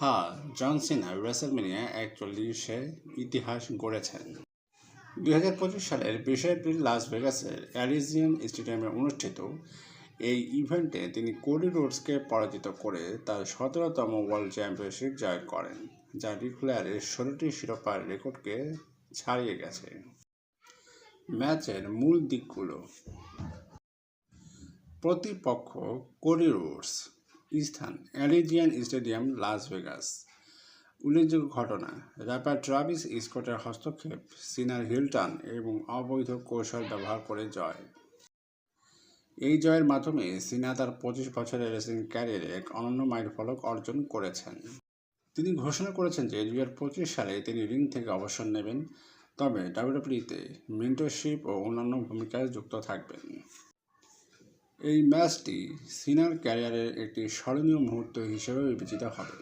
হ্যাঁ জন সিনা রেসেলমেনিয়া একচল্লিশে ইতিহাস গড়েছেন। দুই হাজার পঁচিশ সালের বিশে এপ্রিল লাস ভেগাসের অ্যারিজিয়ান স্টেডিয়ামে অনুষ্ঠিত। এই ইভেন্টে তিনি কোডি রোডসকে পরাজিত করে তার সতেরোতম ওয়ার্ল্ড চ্যাম্পিয়নশিপ জয় করেন, যা রিক্লেয়ারের ষোলোটি শিরোপার রেকর্ডকে ছাড়িয়ে গেছে। ম্যাচের মূল দিকগুলো। প্রতিপক্ষ কোডি রোডস। স্থান অ্যারিজিয়ান স্টেডিয়াম, লাস ভেগাস। উল্লেখযোগ্য ঘটনা, র্যাপার ট্রাভিস স্কটের হস্তক্ষেপ, সিনার হিলটন এবং অবৈধ কৌশল ব্যবহার করে জয়। এই জয়ের মাধ্যমে সিনা তার পঁচিশ বছরের রেসিং ক্যারিয়ারে এক অনন্য মাইলফলক অর্জন করেছেন। তিনি ঘোষণা করেছেন যে দু হাজার পঁচিশ সালে তিনি রিং থেকে অবসর নেবেন, তবে ডাব্লিউডাব্লিউতে মেন্টরশিপ ও অন্যান্য ভূমিকায় যুক্ত থাকবেন। এই ম্যাচটি সিনার ক্যারিয়ারের একটি স্মরণীয় মুহূর্ত হিসেবে বিবেচিত হবে।